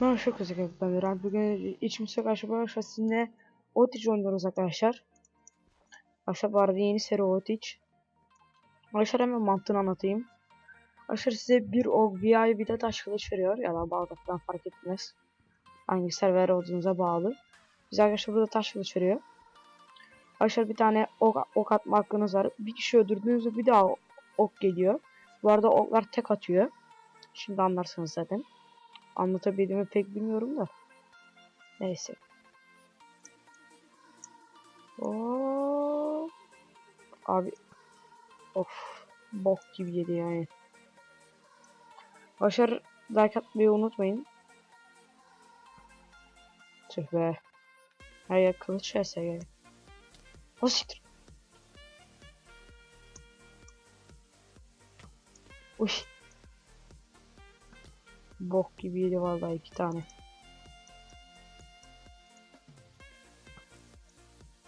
Ben çok güzel ben Miran. Bugün içimize karşı arkadaşlar sizinle Otiç oynuyoruz arkadaşlar. Bu arada yeni seri Otiç. Arkadaşlar hemen mantığını anlatayım. Arkadaşlar size bir ok, bir de taş kılıç veriyor. Ya da bağdattan fark etmez. Hangi server olduğunuza bağlı. Bize arkadaşlar burada taş kılıç veriyor. Arkadaşlar bir tane ok, ok atma hakkınız var. Bir kişi öldürdüğünüzde bir daha ok geliyor. Bu arada oklar tek atıyor. Şimdi anlarsınız zaten. Anlatabildiğimi pek bilmiyorum da. Neyse. Oo. Abi. Of. Bok gibi yedi yani. Başar like atmayı unutmayın. Tüh be. Her yer kılıç yerse gel. O siktir. Uy. Bok gibi yedi vallahi iki tane.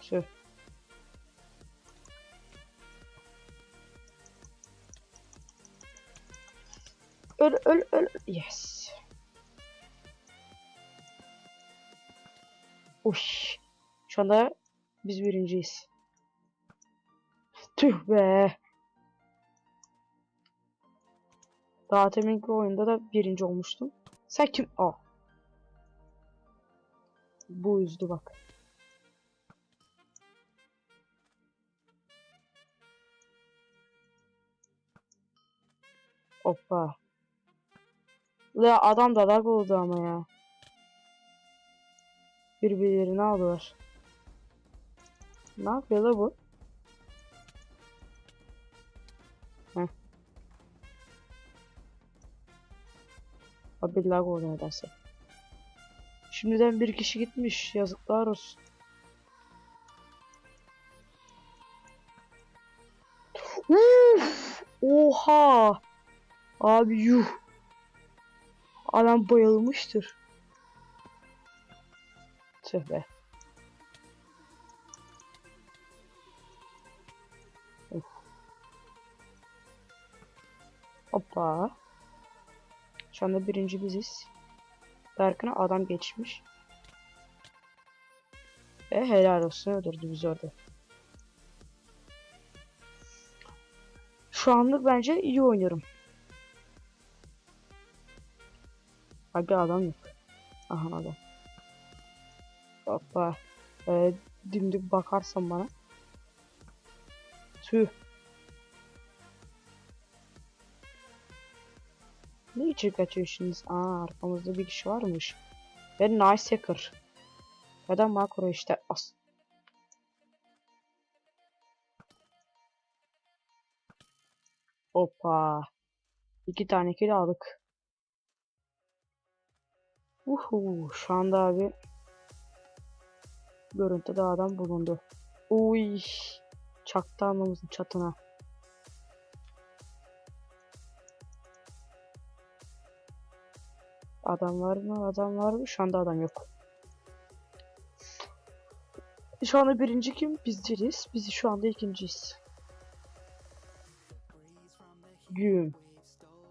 Tüh. Öl öl öl. Yes. Uş. Şu anda biz birinciyiz. Tüh be. Daha teminki oyunda da birinci olmuştum. Sen kim? Aa. Bu üzdü bak. Hoppa. La adam da lag oldu ama ya. Birbirlerini aldılar. Ne yapıyor la bu? Heh. Abi lag oldu nedense. Şimdiden bir kişi gitmiş. Yazıklar olsun. Uf! Oha! Abi yuh. Adam bayılmıştır. Tüh Hoppa. Şu anda birinci biziz. Berkın'a adam geçmiş. E helal olsun öldürdü bizi orada. Şu anlık bence iyi oynuyorum. Abi adam yok. Aha adam. Hoppa. Ee, dimdik bakarsan bana. Tüh. Ne için kaçıyorsunuz? Aa arkamızda bir kişi varmış. Ve nice hacker. Ya makro işte. As Hoppa. İki tane kill aldık. Uhu, şu anda abi görüntüde adam bulundu. Uy, çaktı almamızın çatına. Adam var mı? Adam var mı? Şu anda adam yok. Şu anda birinci kim? Biz değiliz. Biz şu anda ikinciyiz. Güm.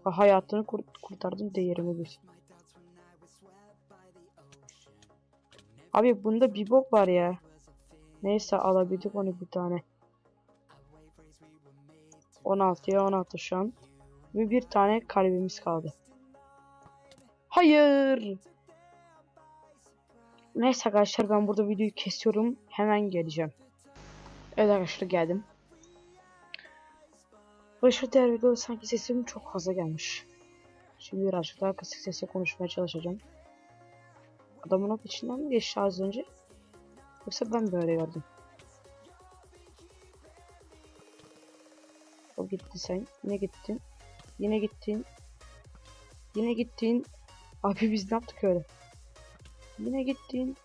Ha, hayatını kur kurtardım değerimi bir. Abi bunda bir bok var ya. Neyse alabildik onu bir tane. 16'ya 16 şu an. Ve bir tane kalbimiz kaldı. Hayır. Neyse arkadaşlar ben burada videoyu kesiyorum. Hemen geleceğim. Evet arkadaşlar geldim. Başka diğer videoda sanki sesim çok fazla gelmiş. Şimdi birazcık daha kısık sesle konuşmaya çalışacağım. Adamın o içinden mi geçti az önce? Yoksa ben böyle gördüm. O gitti sen. Yine gittin. Yine gittin. Yine gittin. Abi biz ne yaptık öyle? Yine gittin.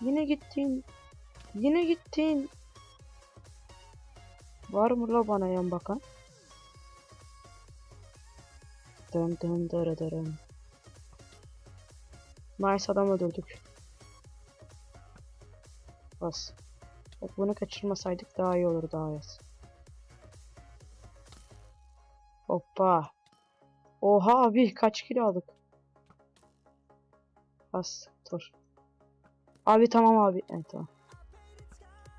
Yine gittin. Yine gittin. Var mı la bana yan bakan? Dın dın dırı dırın. Nice adam öldürdük. Bas. Bak bunu kaçırmasaydık daha iyi olurdu Ayaz. Hoppa. Oha abi kaç kilo aldık? Bas dur. Abi tamam abi. Evet tamam.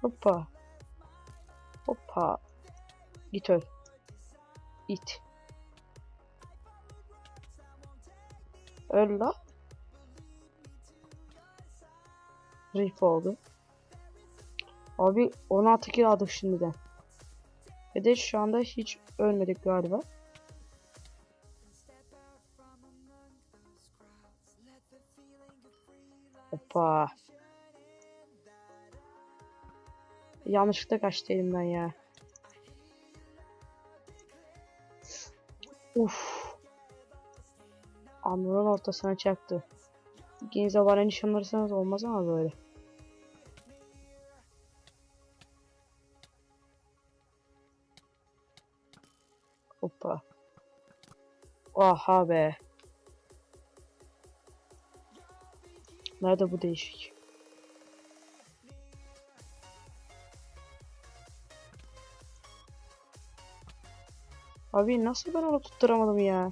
Hoppa. Hoppa. Git öl. İt. Öl la. Rip oldu. Abi 16 kilo aldık şimdiden. Ve de şu anda hiç ölmedik galiba. Hoppa. Yanlışlıkla kaçtı elimden ya. Uf. Amrun ortasına çaktı. İkiniz de bana nişanlarsanız olmaz ama böyle. Hoppa. Aha be. Nerede bu değişik? Abi nasıl ben onu tutturamadım ya?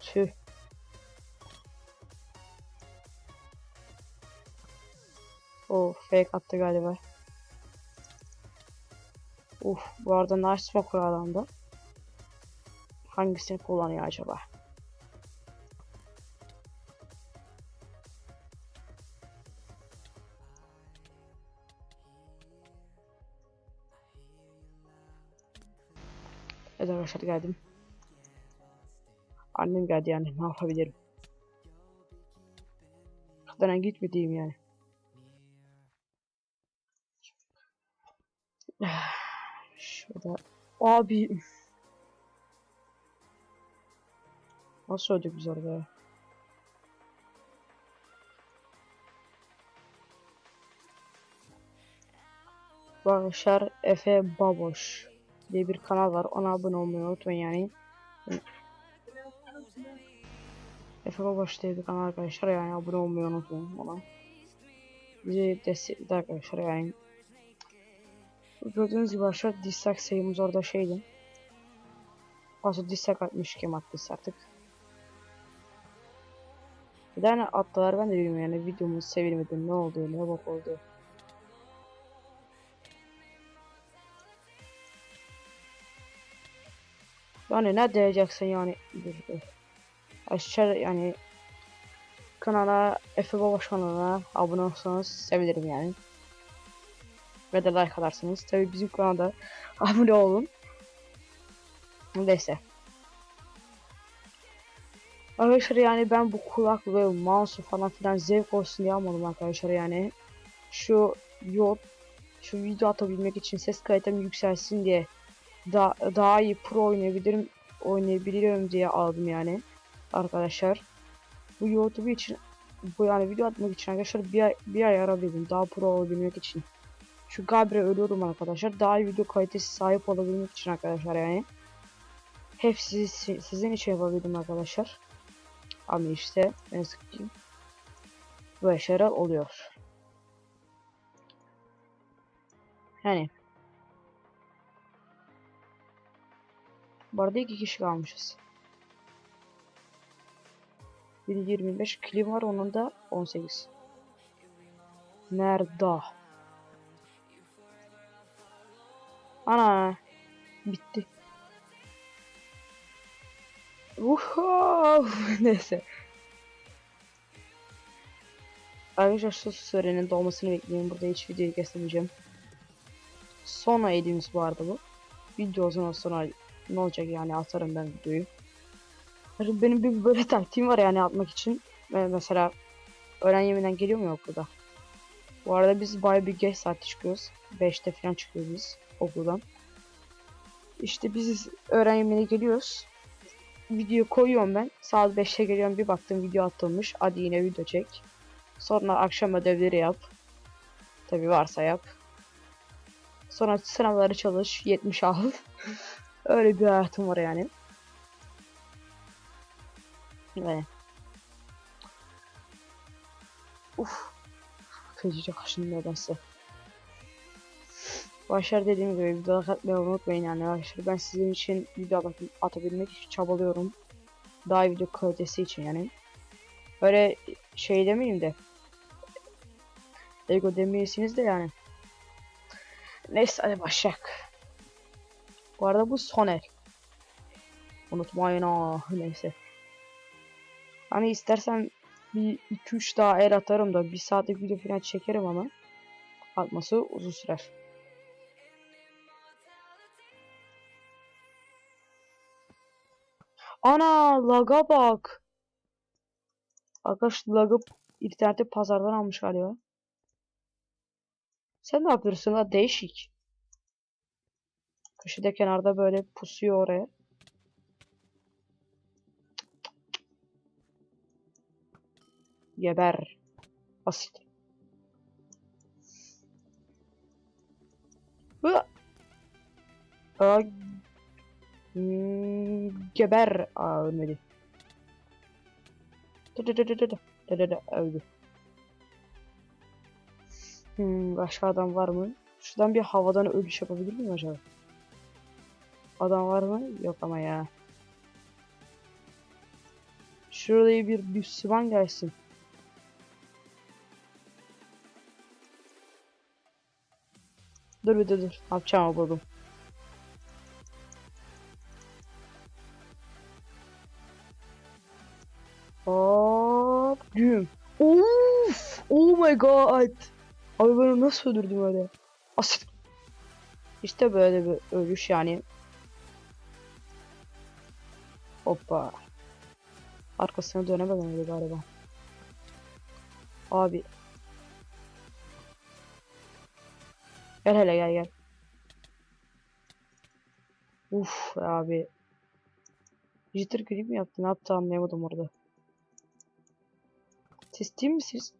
Tüh. Oh fake attı galiba. Uf bu arada nice smoke var adamda. Hangisini kullanıyor acaba? Arkadaşlar geldim. Annem geldi yani ne yapabilirim? Kadına gitmediğim yani. Şurada abi Nasıl öldük biz orada? Arkadaşlar Efe Baboş diye bir kanal var. Ona abone olmayı unutmayın yani. Efe Baboş diye bir kanal arkadaşlar yani abone olmayı unutmayın ona. Bizi destekli arkadaşlar yani. Gördüğünüz gibi aşağı dislike sayımız orada şeydi. Fazla dislike atmış kim attıysa artık. Bir tane attılar ben de bilmiyorum yani videomuz sevilmedi ne oldu ne bok oldu. Yani ne diyeceksin yani. Aşağı yani kanala Efe Babaş kanalına abone olsanız sevinirim yani. Ve de like atarsınız. Tabi bizim kanalda abone olun. Neyse. Arkadaşlar yani ben bu kulak ve mouse falan filan zevk olsun diye almadım arkadaşlar yani. Şu yol şu video atabilmek için ses kalitem yükselsin diye da, daha iyi pro oynayabilirim oynayabilirim diye aldım yani arkadaşlar. Bu YouTube için bu yani video atmak için arkadaşlar bir ay, bir ay ara verdim daha pro olabilmek için. Şu Gabriel ölüyorum arkadaşlar. Daha iyi video kalitesi sahip olabilmek için arkadaşlar yani. Hep sizi, sizin için yapabildim arkadaşlar. Ama işte ne yazık ki başarı oluyor. Yani Bu arada iki kişi kalmışız. Biri 25 klim var onun da 18. Nerede? Ana bitti. Uhu neyse. Arkadaşlar şu sürenin dolmasını bekleyin. Burada hiç videoyu kesemeyeceğim. Sonra elimiz bu arada bu. Video o zaman sonra ne olacak yani atarım ben videoyu. Benim bir böyle taktiğim var yani atmak için. Mesela öğlen yemeğinden geliyor mu okulda? Bu arada biz baya bir geç saatte çıkıyoruz. 5'te falan çıkıyoruz biz okuldan. İşte biz öğren yemeğine geliyoruz. Video koyuyorum ben. Saat 5'te geliyorum bir baktım video atılmış. Hadi yine video çek. Sonra akşam ödevleri yap. Tabi varsa yap. Sonra sınavları çalış. 70 al. Öyle bir hayatım var yani. Ve Uf. Fecice kaşındı nedense. Başlar dediğim gibi video atmayı unutmayın yani arkadaşlar. Ben sizin için video at- atabilmek için çabalıyorum. Daha video kalitesi için yani. Öyle şey demeyeyim de. Ego demeyesiniz de yani. Neyse hadi başlayalım. Bu arada bu son el. Unutmayın ha neyse. Hani istersen bir 2-3 daha el atarım da bir saatlik video falan çekerim ama atması uzun sürer. Ana laga bak. Arkadaş lagı internette pazardan almış galiba. Sen ne yapıyorsun la değişik. Köşede kenarda böyle pusuyor oraya. Geber. Basit. Aa, hmm, geber. Aa ölmedi. Dı, öldü. Hmm, başka adam var mı? Şuradan bir havadan ölüş yapabilir miyim acaba? Adam var mı? Yok ama ya. Şuraya bir Müslüman gelsin. Dur bir dur dur. Yapacağımı buldum. Hop. Düğüm. Of. Oh my god. Abi ben onu nasıl öldürdüm öyle? Asit. İşte böyle bir ölüş yani. Hoppa. Arkasına dönemedim öyle galiba. Abi. Gel hele gel gel. Uf abi. Jitter grip mi yaptı? Ne yaptı anlayamadım orada. Siz değil misiniz?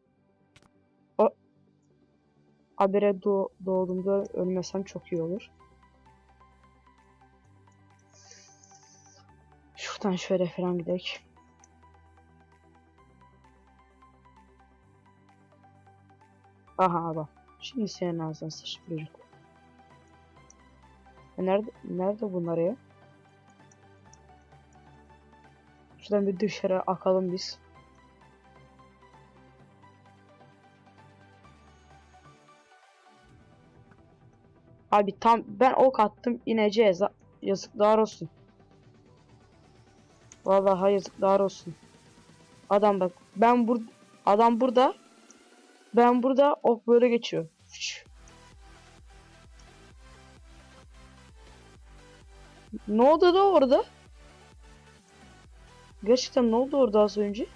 O Habere doğ doğduğumda ölmesem çok iyi olur. Şöyle falan gidelim. Aha adam. Şimdi senin ağzına sıçtı çocuk. E Nerede, nerede bunlar ya? Şuradan bir dışarı akalım biz. Abi tam ben ok attım ineceğiz. Yazıklar olsun. Vallahi yazıklar olsun. Adam bak ben bur adam burada. Ben burada ok böyle geçiyor. Ne oldu da orada? Gerçekten ne oldu orada az önce?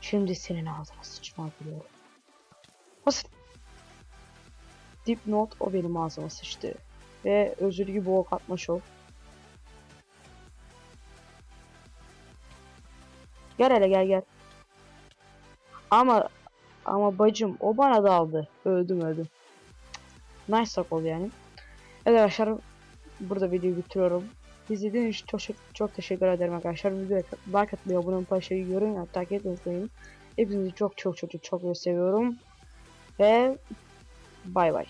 Şimdi senin ağzına sıçma biliyorum. Basit. Dipnot o benim ağzıma sıçtı. Ve özür gibi ok atma şov. Gel hele gel gel. Ama ama bacım o bana daldı. Öldüm öldüm. Nice talk oldu yani. Evet arkadaşlar burada videoyu bitiriyorum. İzlediğiniz için çok, çok teşekkür ederim arkadaşlar. Videoya like atmayı, abone olmayı, paylaşmayı, yorum yapmayı, takip etmeyi unutmayın. Hepinizi çok çok çok çok çok seviyorum. Ve bay bay.